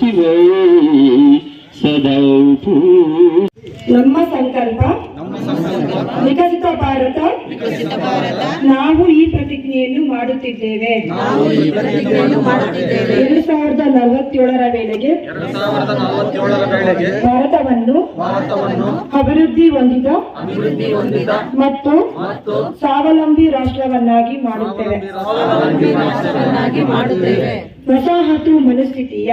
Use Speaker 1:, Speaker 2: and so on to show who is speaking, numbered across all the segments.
Speaker 1: ಮಾಡುತ್ತಿವೆ ಸದಾ ಪೂ
Speaker 2: ನಮ್ಮ ಸಂಕಲ್ಪ ವಿಕಸಿತ ಭಾರತ. ನಾವು ಈ ಪ್ರತಿಜ್ಞೆಯನ್ನು ಮಾಡುತ್ತಿದ್ದೇವೆ. ಎರಡು ಸಾವಿರದ ನಲವತ್ತೇಳರ ವೇಳೆಗೆ ಭಾರತವನ್ನು ಅಭಿವೃದ್ಧಿ ಹೊಂದಿದ ಮತ್ತು ಸ್ವಾವಲಂಬಿ ರಾಷ್ಟ್ರವನ್ನಾಗಿ ಮಾಡುತ್ತೇವೆ. ವಸಾಹತು ಮನಸ್ಥಿತಿಯ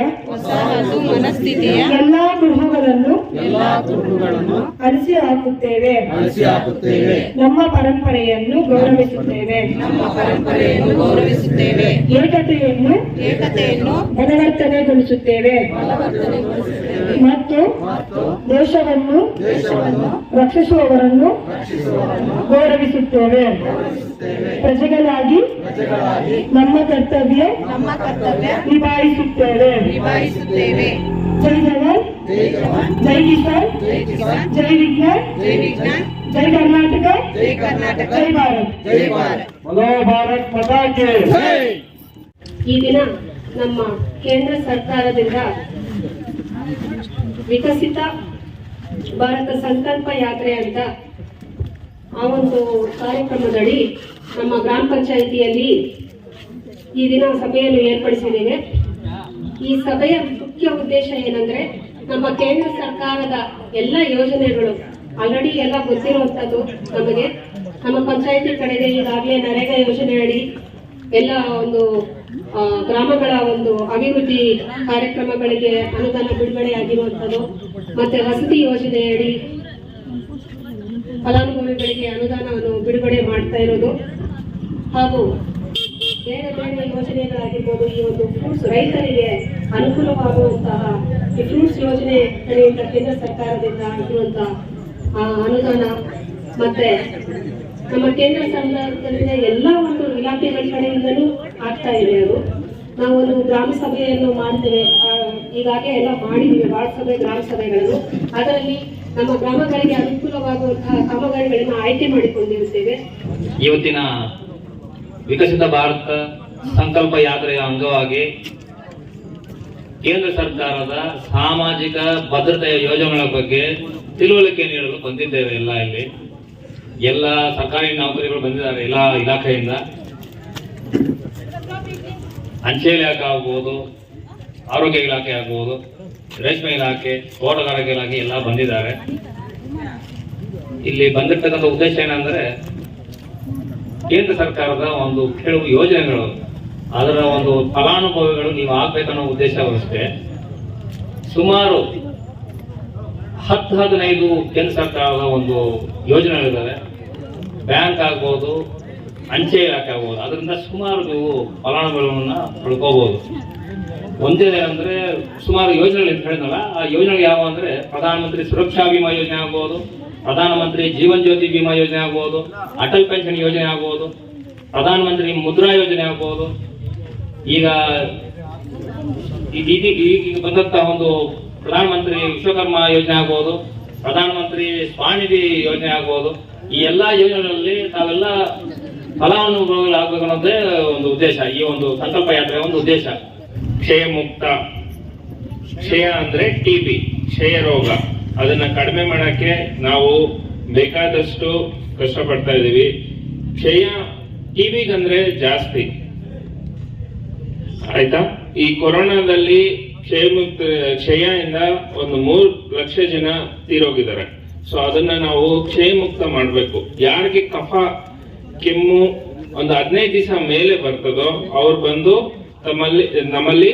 Speaker 2: ಎಲ್ಲಾ ಕುರುಹುಗಳನ್ನು ಅಳಿಸಿ ಹಾಕುತ್ತೇವೆ. ನಮ್ಮ ಪರಂಪರೆಯನ್ನು ಗೌರವಿಸುತ್ತೇವೆ.
Speaker 3: ನಮ್ಮ ಪರಂಪರೆಯನ್ನು ಗೌರವಿಸುತ್ತೇವೆ.
Speaker 2: ಏಕತೆಯನ್ನು
Speaker 3: ಏಕತೆಯನ್ನು
Speaker 2: ಬಲವರ್ತನೆಗೊಳಿಸುತ್ತೇವೆ ಮತ್ತು ದೇಶವನ್ನು ರಕ್ಷಿಸುವವರನ್ನು ಗೌರವಿಸುತ್ತೇವೆ. ಪ್ರಜೆಗಳಾಗಿ ನಮ್ಮ ಕರ್ತವ್ಯ
Speaker 3: ನಮ್ಮ ಕರ್ತವ್ಯ
Speaker 2: ನಿಭಾಯಿಸುತ್ತೇವೆ.
Speaker 3: ನಿಭಾಯಿಸುತ್ತೇವೆ.
Speaker 2: ಜೈ ಜವಾನ್ ಜೈ ಕಿಸಾನ್ ಜೈ ವಿಜ್ಞಾನ್.
Speaker 3: ಜೈ ವಿಜ್ಞಾನ್.
Speaker 2: ಜೈ ಕರ್ನಾಟಕ
Speaker 3: ಜೈ ಕರ್ನಾಟಕ
Speaker 2: ಜೈ ಭಾರತ್
Speaker 3: ಜೈ ಭಾರತ್
Speaker 1: बोलो भारत माता की
Speaker 2: ಈ ದಿನ ನಮ್ಮ ಕೇಂದ್ರ ಸರ್ಕಾರದಿಂದ ವಿಕಸಿತ ಭಾರತ ಸಂಕಲ್ಪ ಯಾತ್ರೆ ಅಂತ ಆ ಒಂದು ಕಾರ್ಯಕ್ರಮದಡಿ ನಮ್ಮ ಗ್ರಾಮ ಪಂಚಾಯಿತಿಯಲ್ಲಿ ಈ ದಿನ ಸಭೆಯನ್ನು ಏರ್ಪಡಿಸಿದ್ದೇವೆ ಈ ಸಭೆಯ ಮುಖ್ಯ ಉದ್ದೇಶ ಏನಂದ್ರೆ ನಮ್ಮ ಕೇಂದ್ರ ಸರ್ಕಾರದ ಎಲ್ಲ ಯೋಜನೆಗಳು ಆಲ್ರೆಡಿ ಎಲ್ಲ ಗೊತ್ತಿರುವಂತದ್ದು ನಮಗೆ. ನಮ್ಮ ಪಂಚಾಯಿತಿ ಕಡೆಗೆ ಈಗಾಗಲೇ ನರೇಗಾ ಯೋಜನೆ ಅಡಿ ಎಲ್ಲ ಒಂದು ಗ್ರಾಮಗಳ ಒಂದು ಅಭಿವೃದ್ಧಿ ಕಾರ್ಯಕ್ರಮಗಳಿಗೆ ಅನುದಾನ ಬಿಡುಗಡೆ ಆಗಿರುವಂತದ್ದು. ಮತ್ತೆ ವಸತಿ ಯೋಜನೆಯಡಿ ಫಲಾನುಭವಿಗಳಿಗೆ ಅನುದಾನವನ್ನು ಬಿಡುಗಡೆ ಮಾಡ್ತಾ ಇರೋದು. ಹಾಗೂ ಬೇರೆ ಬೇರೆ ಯೋಜನೆಗಳಾಗಿರ್ಬೋದು ಈ ಒಂದು ಫ್ರೂಟ್ಸ್ ರೈತರಿಗೆ ಅನುಕೂಲವಾಗುವಂತಹ ಈ ಫ್ರೂಟ್ಸ್ ಯೋಜನೆ ಕಡೆಯಿಂದ ಕೇಂದ್ರ ಸರ್ಕಾರದಿಂದ ಇರುವಂತಹ ಆ, ಅನುದಾನ. ಮತ್ತೆ ನಮ್ಮ ಕೇಂದ್ರ ಸರ್ಕಾರದಿಂದ ಎಲ್ಲ ಒಂದು ಇಲಾಖೆಗಳ ಕಡೆಯಿಂದಲೂ ಆಗ್ತಾ ಇದೆ ಅದು. ನಾವು ಒಂದು ಗ್ರಾಮ ಸಭೆಯನ್ನು ಮಾಡ್ತೇವೆ ಈಗಾಗಲೇ ಎಲ್ಲ ಮಾಡಿದ್ದೀವಿ ವಾರ್ಡ್ ಸಭೆ, ಗ್ರಾಮ ಸಭೆಗಳನ್ನು. ಅದರಲ್ಲಿ ನಮ್ಮ ಗ್ರಾಮಗಳಿಗೆ ಅನುಕೂಲವಾಗುವಂತಹ ಕಾಮಗಾರಿಗಳನ್ನು ಆಯ್ಕೆ ಮಾಡಿಕೊಂಡಿರುತ್ತೇವೆ.
Speaker 4: ಇವತ್ತಿನ ವಿಕಸಿತ ಭಾರತ ಸಂಕಲ್ಪ ಯಾತ್ರೆಯ ಅಂಗವಾಗಿ ಕೇಂದ್ರ ಸರ್ಕಾರದ ಸಾಮಾಜಿಕ ಭದ್ರತೆಯ ಯೋಜನೆಗಳ ಬಗ್ಗೆ ತಿಳುವಳಿಕೆ ನೀಡಲು ಬಂದಿದ್ದೇವೆ ಎಲ್ಲ ಇಲ್ಲಿ. ಎಲ್ಲ ಸರ್ಕಾರಿ ನೌಕರಿಗಳು ಬಂದಿದ್ದಾರೆ ಎಲ್ಲ ಇಲಾಖೆಯಿಂದ. ಅಂಚೆ ಇಲಾಖೆ ಆಗ್ಬೋದು, ಆರೋಗ್ಯ ಇಲಾಖೆ ಆಗ್ಬೋದು, ರೇಷ್ಮೆ ಇಲಾಖೆ, ತೋಟಗಾರಿಕೆ ಇಲಾಖೆ ಎಲ್ಲ ಬಂದಿದ್ದಾರೆ. ಇಲ್ಲಿ ಬಂದಿರ್ತಕ್ಕಂಥ ಉದ್ದೇಶ ಏನಂದ್ರೆ, ಕೇಂದ್ರ ಸರ್ಕಾರದ ಒಂದು ಕೆಲವು ಯೋಜನೆಗಳು, ಅದರ ಒಂದು ಫಲಾನುಭವಿಗಳು ನೀವು ಆಗ್ಬೇಕನ್ನೋ ಉದ್ದೇಶ ಅಷ್ಟೇ ಸುಮಾರು ಹತ್ತು ಹದಿನೈದು ಕೇಂದ್ರ ಸರ್ಕಾರದ ಒಂದು ಯೋಜನೆಗಳಿದ್ದಾವೆ ಬ್ಯಾಂಕ್ ಆಗ್ಬೋದು, ಅಂಚೆ ಇಲಾಖೆ ಆಗ್ಬೋದು, ಅದರಿಂದ ಸುಮಾರು ನೀವು ಫಲಾನುಭವಿಗಳನ್ನ ಪಡ್ಕೋಬಹುದು ಅಂದರೆ ಸುಮಾರು ಯೋಜನೆಗಳು ಅಂತ ಹೇಳಿದ್ನಲ್ಲ, ಆ ಯೋಜನೆಗಳು ಯಾವ ಅಂದ್ರೆ ಪ್ರಧಾನಮಂತ್ರಿ ಸುರಕ್ಷಾ ಬಿಮಾ ಯೋಜನೆ ಆಗ್ಬೋದು, ಪ್ರಧಾನಮಂತ್ರಿ ಜೀವನ್ ಜ್ಯೋತಿ ಬಿಮಾ ಯೋಜನೆ ಆಗ್ಬೋದು, ಅಟಲ್ ಪೆನ್ಷನ್ ಯೋಜನೆ ಆಗ್ಬೋದು, ಪ್ರಧಾನಮಂತ್ರಿ ಮುದ್ರಾ ಯೋಜನೆ ಆಗ್ಬೋದು. ಈಗ ಈಗ- ಬಂದಂತಹ ಒಂದು ಪ್ರಧಾನಮಂತ್ರಿ ವಿಶ್ವಕರ್ಮ ಯೋಜನೆ ಆಗ್ಬೋದು, ಪ್ರಧಾನಮಂತ್ರಿ ಸ್ವಾನಿಧಿ ಯೋಜನೆ ಆಗ್ಬೋದು, ಈ ಎಲ್ಲಾ ಯೋಜನೆಗಳಲ್ಲಿ ತಾವೆಲ್ಲ ಫಲಾನುಭವಿಗಳಾಗಬೇಕು ಅನ್ನೋದೇ ಒಂದು ಉದ್ದೇಶ, ಈ ಒಂದು ಸಂಕಲ್ಪ ಯಾತ್ರೆ ಒಂದು ಉದ್ದೇಶ.
Speaker 5: ಕ್ಷಯ ಮುಕ್ತ, ಕ್ಷಯ ಅಂದ್ರೆ ಟಿಬಿ ಕ್ಷಯ ರೋಗ. ಅದನ್ನ ಕಡಿಮೆ ಮಾಡಕ್ಕೆ ನಾವು ಬೇಕಾದಷ್ಟು ಕಷ್ಟಪಡ್ತಾ ಇದೀವಿ ಕ್ಷಯ ಟಿಬಿಗಂದ್ರೆ ಜಾಸ್ತಿ. ಆಯ್ತಾ? ಈ ಕೊರೋನಾದಲ್ಲಿ ಕ್ಷಯ ಮುಕ್ತ ಕ್ಷಯದಿಂದ ಒಂದು ಮೂರು ಲಕ್ಷ ಜನ ತೀರೋಗಿದ್ದಾರೆ. ಸೊ ಅದನ್ನ ನಾವು ಕ್ಷಯ ಮಾಡಬೇಕು. ಮಾಡ್ಬೇಕು ಯಾರಿಗೆ ಕಫ, ಕೆಮ್ಮು ಒಂದು ಹದಿನೈದು ದಿವಸ ಮೇಲೆ ಬರ್ತದೋ, ಅವ್ರು ಬಂದು ತಮ್ಮಲ್ಲಿ, ನಮ್ಮಲ್ಲಿ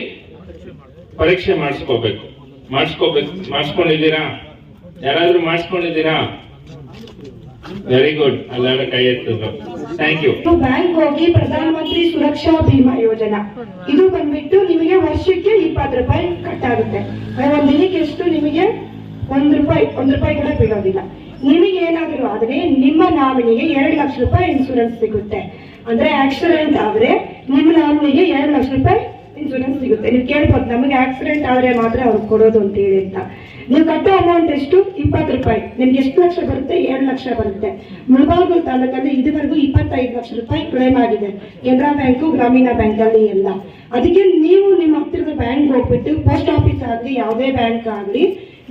Speaker 5: ಪರೀಕ್ಷೆ ಮಾಡಿಸ್ಕೋಬೇಕು. ಮಾಡಿಸ್ಕೋಬೇಕು. ಮಾಡಿಸ್ಕೊಂಡಿದ್ದೀರಾ? ಯಾರಾದ್ರೂ ಮಾಡಿಸ್ಕೊಂಡಿದ್ದೀರಾ? ವೆರಿ ಗುಡ್ ಅಲ್ಲಾಡ ಕೈ ಎತ್ತದು.
Speaker 2: ಇದು ಬ್ಯಾಂಕ್ ಹೋಗಿ ಪ್ರಧಾನ ಮಂತ್ರಿ ಸುರಕ್ಷಾ ಬಿಮಾ ಯೋಜನಾ. ಇದು ಬಂದ್ಬಿಟ್ಟು ನಿಮಗೆ ವರ್ಷಕ್ಕೆ ಇಪ್ಪತ್ತು ರೂಪಾಯಿ ಕಟ್ ಆಗುತ್ತೆ ಒಂದ್ ದಿನಕ್ಕೆ ಎಷ್ಟು? ನಿಮಗೆ ಒಂದ್ ರೂಪಾಯಿ ಒಂದ್ ರೂಪಾಯಿ ಕೂಡ ಬೀಳೋದಿಲ್ಲ. ನಿಮಗೆ ಏನಾದ್ರು ಆದ್ರೆ ನಿಮ್ಮ ನಾಮಿನಿಗೆ ಎರಡು ಲಕ್ಷ ರೂಪಾಯಿ ಇನ್ಸೂರೆನ್ಸ್ ಸಿಗುತ್ತೆ. ಅಂದ್ರೆ ಆಕ್ಸಿಡೆಂಟ್ ಆದ್ರೆ ನಿಮ್ಮ ನಾಮಿನಿಗೆ ಎರಡು ಲಕ್ಷ ರೂಪಾಯಿ
Speaker 6: ಸಿಗುತ್ತೆ. ನೀವು ಕೇಳ್ಬೋದು, ನಮಗೆ ಆಕ್ಸಿಡೆಂಟ್ ಆದ್ರೆ ಮಾತ್ರ ಅವ್ರು ಕೊಡೋದು ಅಂತ ಹೇಳಿ ಅಂತ. ನೀವು ಕಟ್ಟೋ ಅಮೌಂಟ್ ಎಷ್ಟು? ಇಪ್ಪತ್ತು ರೂಪಾಯಿ. ನಿಮ್ಗೆ ಎಷ್ಟು ಲಕ್ಷ ಬರುತ್ತೆ? ಏಳು ಲಕ್ಷ ಬರುತ್ತೆ. ಮುಳಬಾಗಿಲು ತಾಲೂಕಲ್ಲಿ ಇದುವರೆಗೂ ಇಪ್ಪತ್ತೈದು ಲಕ್ಷ ರೂಪಾಯಿ ಕ್ಲೇಮ್ ಆಗಿದೆ. ಕೆನರಾ ಬ್ಯಾಂಕು, ಗ್ರಾಮೀಣ ಬ್ಯಾಂಕ್ ಅಲ್ಲಿ ಎಲ್ಲ. ಅದಕ್ಕೆ ನೀವು ನಿಮ್ಮ ಹತ್ತಿರದ ಬ್ಯಾಂಕ್ ಹೋಗ್ಬಿಟ್ಟು ಪೋಸ್ಟ್ ಆಫೀಸ್ ಆಗಲಿ, ಯಾವುದೇ ಬ್ಯಾಂಕ್ ಆಗಲಿ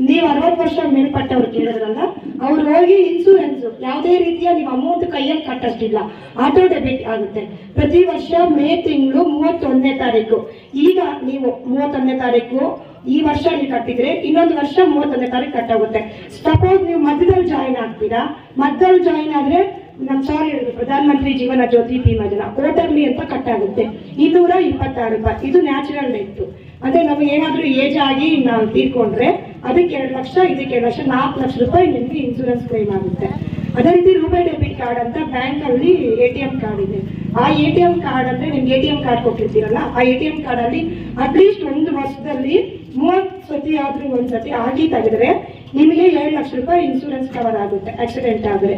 Speaker 6: ನೀವು ಅರವತ್ತು ವರ್ಷ ಮೇಲ್ಪಟ್ಟವ್ರು ಕೇಳಿದ್ರಲ್ಲ, ಅವ್ರು ಹೋಗಿ ಇನ್ಸೂರೆನ್ಸ್ ಯಾವುದೇ ರೀತಿಯ ನೀವು ಅಮೌಂಟ್ ಕೈಯಲ್ಲಿ ಕಟ್ಟಷ್ಟಿಲ್ಲ. ಆಟೋ ಡೆಬಿಟ್ ಆಗುತ್ತೆ. ಪ್ರತಿ ವರ್ಷ ಮೇ ತಿಂಗಳು ಮೂವತ್ತೊಂದನೇ ತಾರೀಕು. ಈಗ ನೀವು ಮೂವತ್ತೊಂದನೇ ತಾರೀಕು, ಈ ವರ್ಷ ನೀವು ಕಟ್ಟಿದ್ರೆ ಇನ್ನೊಂದು ವರ್ಷ ಮೂವತ್ತೊಂದನೇ ತಾರೀಕು ಕಟ್ಟಾಗುತ್ತೆ ಸಪೋಸ್ ನೀವು ಮಧ್ಯದಲ್ಲಿ ಜಾಯಿನ್ ಆಗ್ತೀರಾ? ಮಧ್ಯದಲ್ಲಿ ಜಾಯಿನ್ ಆದ್ರೆ ನಮ್ ಸಾರಿ ಹೇಳಿದ್ರು, ಪ್ರಧಾನಮಂತ್ರಿ ಜೀವನ ಜ್ಯೋತಿ ಭೀಮಾ ಜನ ಕೋಟರ್ಲಿ ಅಂತ ಕಟ್ಟಾಗುತ್ತೆ ಇನ್ನೂರ ಇಪ್ಪತ್ತಾರು ರೂಪಾಯಿ. ಇದು ನ್ಯಾಚುರಲ್ ಡೆತ್ ಅಂದ್ರೆ ನಮಗೆ ಏನಾದ್ರೂ ಏಜ್ ಆಗಿ ನಾವು ತೀರ್ಕೊಂಡ್ರೆ ಅದಕ್ಕೆ ಎರಡು ಲಕ್ಷ, ಇದಕ್ಕೆ ಎರಡು ಲಕ್ಷ, ನಾಲ್ಕು ಲಕ್ಷ ರೂಪಾಯಿ ನಿಮಗೆ ಇನ್ಸೂರೆನ್ಸ್ ಕ್ಲೈಮ್ ಆಗುತ್ತೆ. ಅದೇ ರೀತಿ ರೂಪೇ ಡೆಬಿಟ್ ಕಾರ್ಡ್ ಅಂತ ಬ್ಯಾಂಕ್ ಅಲ್ಲಿ ಎ ಟಿ ಎಂ ಕಾರ್ಡ್ ಇದೆ. ಆ ಎ ಟಿ ಎಂ ಕಾರ್ಡ್ ಅಂದ್ರೆ ನಿಮ್ಗೆ ಎ ಟಿ ಎಂ ಕಾರ್ಡ್ ಕೊಟ್ಟಿರ್ತೀರಲ್ಲ, ಆ ಎ ಟಿ ಎಂ ಕಾರ್ಡ್ ಅಲ್ಲಿ ಅಟ್ಲೀಸ್ಟ್ ಒಂದು ವರ್ಷದಲ್ಲಿ ಮೂವತ್ತು ಸತಿ ಆದ್ರೂ ಒಂದ್ಸತಿ ಆಗಿ ತೆಗೆದ್ರೆ ನಿಮಗೆ ಎರಡು ಲಕ್ಷ ರೂಪಾಯಿ ಇನ್ಸೂರೆನ್ಸ್ ಕವರ್ ಆಗುತ್ತೆ ಆಕ್ಸಿಡೆಂಟ್ ಆದ್ರೆ.